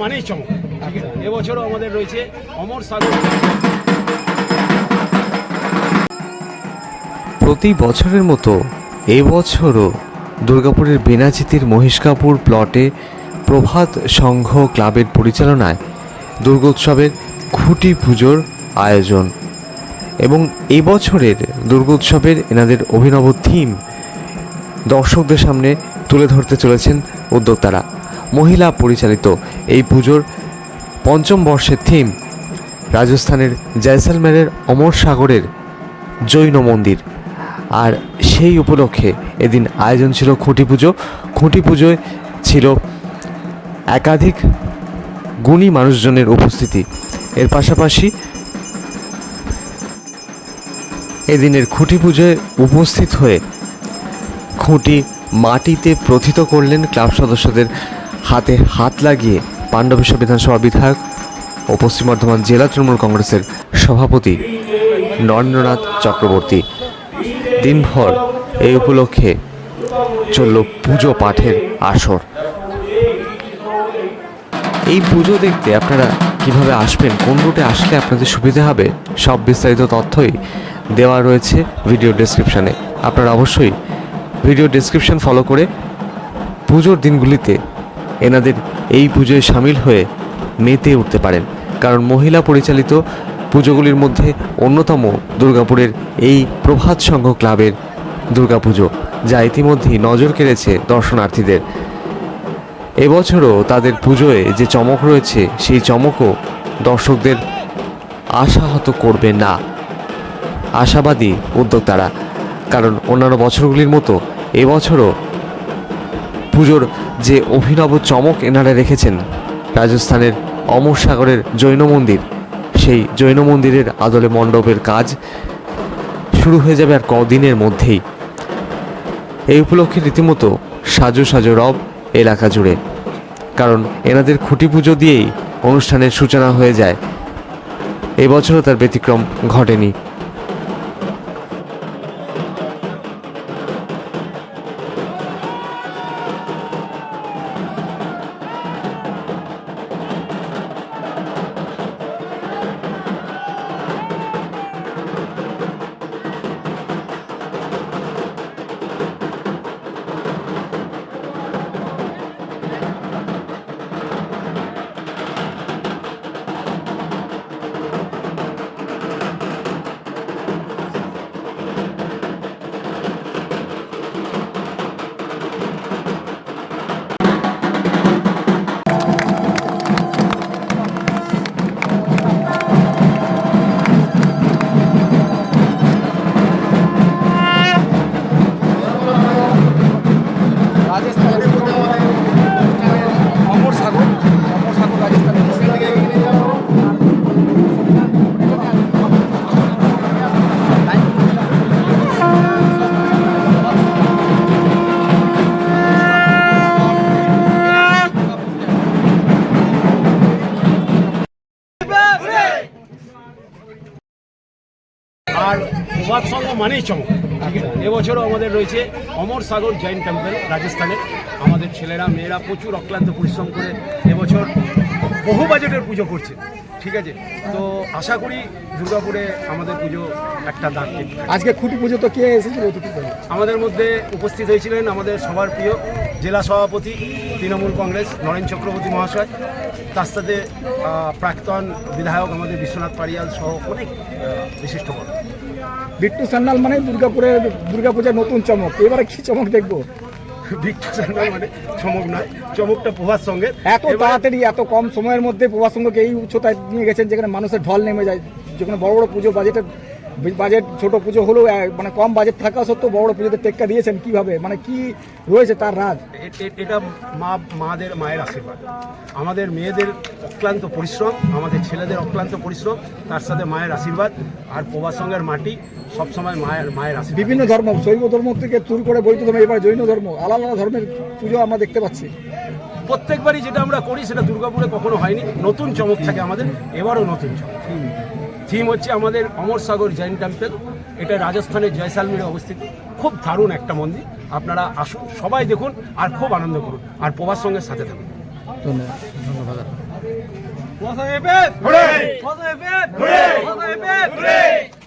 মানেই চমক ঠিক আছে? এবছরও আমাদের রয়েছে অমর সাগর। প্রতি বছরের মতো এবছরও দুর্গাপুরের বেনাচিতির মহিষকাপুর প্লটে প্রভাত সংঘ ক্লাবের পরিচালনায় দুর্গোৎসবের খুঁটি পুজোর আয়োজন এবং এবছরের দুর্গোৎসবের এনাদের অভিনব থিম দর্শকদের সামনে তুলে ধরতে চলেছেন উদ্যোক্তারা। মহিলা পরিচালিত এই পুজোর পঞ্চম বর্ষের থিম রাজস্থানের জয়সালমেরের অমর সাগরের জৈন মন্দির। আর সেই উপলক্ষে এদিন আয়োজন ছিল খুঁটি পুজো। খুঁটি পুজোয় ছিল একাধিক গুণী মানুষজনের উপস্থিতি। এর পাশাপাশি এদিনের খুঁটি পুজোয় উপস্থিত হয়ে খুঁটি মাটিতে প্রথিত করলেন ক্লাব সদস্যদের হাতে হাত লাগিয়ে পাণ্ডবেশ্বর বিধানসভা বিধায়ক ও পশ্চিম বর্ধমান জেলা তৃণমূল কংগ্রেসের সভাপতি নরেন্দ্রনাথ চক্রবর্তী। দিনভর এই উপলক্ষে চলল পুজো পাঠের আসর। এই পুজো দেখতে আপনারা কীভাবে আসবেন, কোন রুটে আসলে আপনাদের সুবিধা হবে, সব বিস্তারিত তথ্যই দেওয়া রয়েছে ভিডিও ডেসক্রিপশানে। আপনারা অবশ্যই ভিডিও ডেসক্রিপশন ফলো করে পুজোর দিনগুলিতে এনাদের এই পুজোয় সামিল হয়ে মেতে উঠতে পারেন। কারণ মহিলা পরিচালিত পুজোগুলির মধ্যে অন্যতম দুর্গাপুরের এই প্রভাত সংঘ ক্লাবের দুর্গাপুজো, যা ইতিমধ্যেই নজর কেড়েছে দর্শনার্থীদের। এবছরও তাদের পুজোয় যে চমক রয়েছে, সেই চমকও দর্শকদের আশাহত করবে না। আশাবাদী উদ্যোক্তারা, কারণ অন্যান্য বছরগুলির মতো এবছরও পুজোর যে অভিনব চমক এনারা রেখেছেন, রাজস্থানের অমর সাগরের জৈন মন্দির। সেই জৈন মন্দিরের আদলে মণ্ডপের কাজ শুরু হয়ে যাবে আর কদিনের মধ্যেই। এই উপলক্ষে রীতিমতো সাজো সাজো রব এলাকা জুড়ে। কারণ এনাদের খুঁটি পুজো দিয়েই অনুষ্ঠানের সূচনা হয়ে যায়। এবছরও তার ব্যতিক্রম ঘটেনি। সংঘ মানেই চমক ঠিক আছে? এবছরও আমাদের রয়েছে অমর সাগর জৈন টেম্পল রাজস্থানে। আমাদের ছেলেরা মেয়েরা প্রচুর অক্লান্ত পরিশ্রম করে এবছর বহু বাজেটের পুজো করছে। ঠিক আছে? তো আশা করি দুর্গাপুরে আমাদের পুজো একটা দাগ আজকে খুঁটি পুজো তো কে এসেছিল আমাদের মধ্যে উপস্থিত হয়েছিলেন আমাদের সবার প্রিয় জেলা সভাপতি তৃণমূল কংগ্রেস নরেন চক্রবর্তী মহাশয়। তার সাথে প্রাক্তন বিধায়ক আমাদের বিশ্বনাথ পারিয়াল সহ অনেক বিশিষ্ট বড় বিট্টু সান্যাল মানে দুর্গাপুরের দুর্গাপূজার নতুন চমক। এবারে কি চমক দেখব? ভিক্টর সান্যাল মানে চমক নয় চমকটা প্রভাত সঙ্গে এত তাড়াতাড়ি এত কম সময়ের মধ্যে প্রভাস সঙ্গকে এই উচ্চতায় নিয়ে গেছেন যেখানে মানুষের ঢল নেমে যায় যেখানে বড় বড় পুজো বাজেটের বাজেট ছোট পুজো হলেও মানে কম বাজেট থাকা সত্ত্বেও বড় পুজোতে টেক্কা দিয়েছেন কীভাবে? মানে কি রয়েছে তার রাজ? এটা মা মাদের মায়ের আশীর্বাদ। আমাদের মেয়েদের অক্লান্ত পরিশ্রম আমাদের ছেলেদের অক্লান্ত পরিশ্রম তার সাথে মায়ের আশীর্বাদ আর প্রভাত সঙ্গের মাটি সবসময় মায়ের মায়ের আশীর্বাদ। বিভিন্ন ধর্ম শৈব ধর্ম থেকে শুরু করে বৈধ ধর্ম এবার জৈন ধর্ম আলাদা আলাদা ধর্মের পুজো আমরা দেখতে পাচ্ছি। প্রত্যেকবারই যেটা আমরা করি সেটা দুর্গাপুরে কখনো হয়নি। নতুন চমক থাকে আমাদের এবারও নতুন চমক। থিম হচ্ছে আমাদের অমর সাগর জৈন টেম্পল। এটা রাজস্থানের জয়সালমিরে অবস্থিত। খুব দারুণ একটা মন্দির। আপনারা আসুন সবাই দেখুন আর খুব আনন্দ করুন। আর প্রভাস সঙ্গে সাথে থাকুন। ধন্যবাদ। ধন্যবাদ!